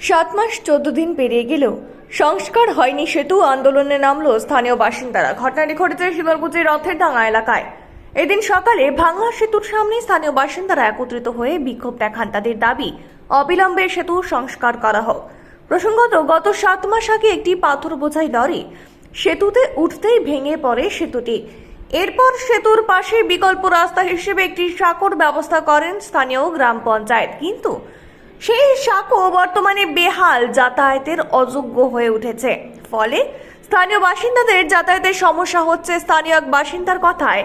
সাত মাস চোদ্দ দিন পেরিয়ে গেলেও সংস্কার হয়নি সেতু আন্দোলনে নামলো স্থানীয় বাসিন্দারা। ঘটনাটি ঘটেছে শিমলপুজির রথের ডাঙা এলাকায়। এদিন সকালে ভাঙা সেতুর সামনে স্থানীয় বাসিন্দারা একত্রিত হয়ে বিক্ষোভ দেখান তাদের দাবি, অবিলম্বে সেতু সংস্কার করা হোক। প্রসঙ্গত, গত সাত মাস আগে একটি পাথর বোঝাই লরি সেতুতে উঠতেই ভেঙে পড়ে সেতুটি। এরপর সেতুর পাশে বিকল্প রাস্তা হিসেবে একটি সাঁকোর ব্যবস্থা করেন স্থানীয় গ্রাম পঞ্চায়েত। কিন্তু সেই সাঁকো বর্তমানে বেহাল যাতায়াতের অযোগ্য হয়ে উঠেছে। ফলে স্থানীয় বাসিন্দাদের যাতায়াতের সমস্যা হচ্ছে স্থানীয় এক বাসিন্দার কথায়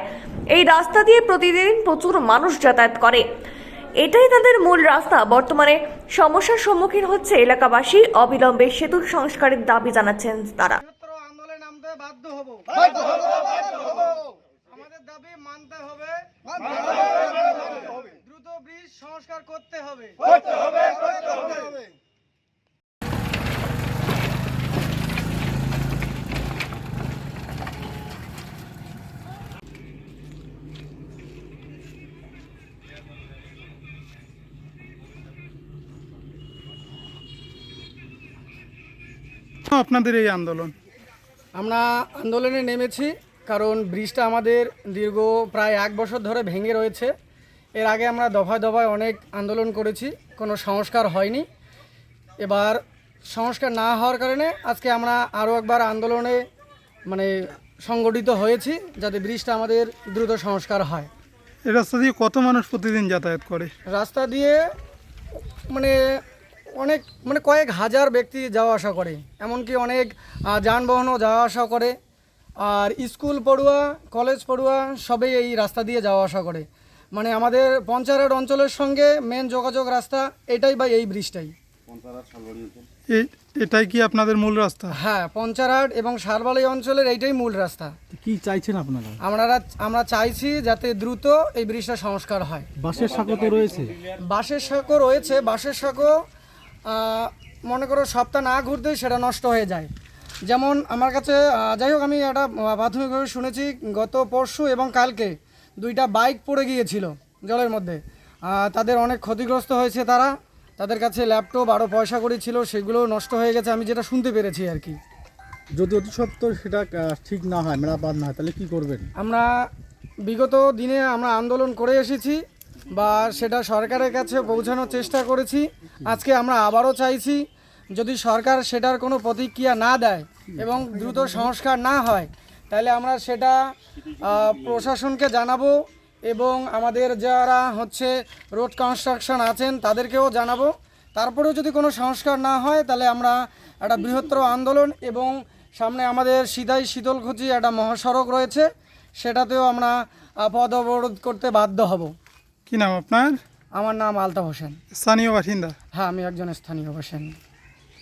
এই রাস্তা দিয়ে প্রতিদিন প্রচুর মানুষ যাতায়াত করে। এটাই তাদের মূল রাস্তা। বর্তমানে সমস্যার সম্মুখীন হচ্ছে এলাকাবাসী। অবিলম্বে সেতু সংস্কারের দাবি জানাচ্ছেন তারা। আন্দোলনে বাধ্য হব। আমাদের দাবি মানতে হবে দ্রুত ব্রিজ সংস্কার করতে হবে আপনাদের এই আন্দোলন। আমরা আন্দোলনে নেমেছি কারণ ব্রিজটা আমাদের দীর্ঘ প্রায় এক বছর ধরে ভেঙে রয়েছে। এর আগে আমরা দফায় দফায় অনেক আন্দোলন করেছি কোনো সংস্কার হয়নি। এবার সংস্কার না হওয়ার কারণে আজকে আমরা আরও একবার আন্দোলনে মানে সংগঠিত হয়েছি যাতে ব্রিজটা আমাদের দ্রুত সংস্কার হয়। এই রাস্তা দিয়ে কত মানুষ প্রতিদিন যাতায়াত করে? রাস্তা দিয়ে মানে অনেক মানে কয়েক হাজার ব্যক্তি যাওয়া আসা করে। এমনকি অনেক যানবাহনও যাওয়া আসা করে। আর স্কুল পড়ুয়া কলেজ পড়ুয়া সবাই এই রাস্তা দিয়ে যাওয়া আসা করে। মানে আমাদের পঞ্চায়েত অঞ্চলের সঙ্গে মেন যোগাযোগ রাস্তা এটাই বা এই ব্রিজটাই। এই এটাই কি আপনাদের মূল রাস্তা? হ্যাঁ পঞ্চারাট এবং সারবালি অঞ্চলের এইটাই মূল রাস্তা। কি চাইছেন আপনারা? আমরা আমরা চাইছি যাতে দ্রুত এই ব্রিজটা সংস্কার হয়। বাসের সাঁকো তো রয়েছে। বাঁশের সাঁকো রয়েছে বাঁশের সাঁকো মনে করো সপ্তাহ না ঘুরতেই সেটা নষ্ট হয়ে যায়। যেমন আমার কাছে যাই হোক আমি একটা প্রাথমিকভাবে শুনেছি গত পরশু এবং কালকে দুইটা বাইক পড়ে গিয়েছিল জলের মধ্যে। তাদের অনেক ক্ষতিগ্রস্ত হয়েছে তারা। তাদের কাছে ল্যাপটপ আরও পয়সা করি ছিল সেগুলো নষ্ট হয়ে গেছে আমি যেটা শুনতে পেরেছি আর কি। যদি অতি সত্ত্বর সেটা ঠিক না হয় মেরাপাত না হয় তাহলে কি করবেন? আমরা বিগত দিনে আমরা আন্দোলন করে এসেছি। বা সেটা সরকারের কাছে পৌঁছানোর চেষ্টা করেছি। আজকে আমরা আবারও চাইছি, যদি সরকার সেটার কোনো প্রতিক্রিয়া না দেয় এবং দ্রুত সংস্কার না হয়, তাহলে আমরা সেটা প্রশাসনকে জানাব এবং আমাদের যারা হচ্ছে রোড কনস্ট্রাকশন আছেন তাদেরকেও জানাব। তারপরেও যদি কোনো সংস্কার না হয়, তাহলে আমরা একটা বৃহত্তর আন্দোলন এবং সামনে আমাদের সিধাই শীতলকুচি একটা মহাসড়ক রয়েছে, সেটাতেও আমরা পদ অবরোধ করতে বাধ্য হব। কি নাম আপনার? আমার নাম আলতা হোসেন। স্থানীয় বাসিন্দা? হ্যাঁ আমি একজন স্থানীয় বাসিন্দা।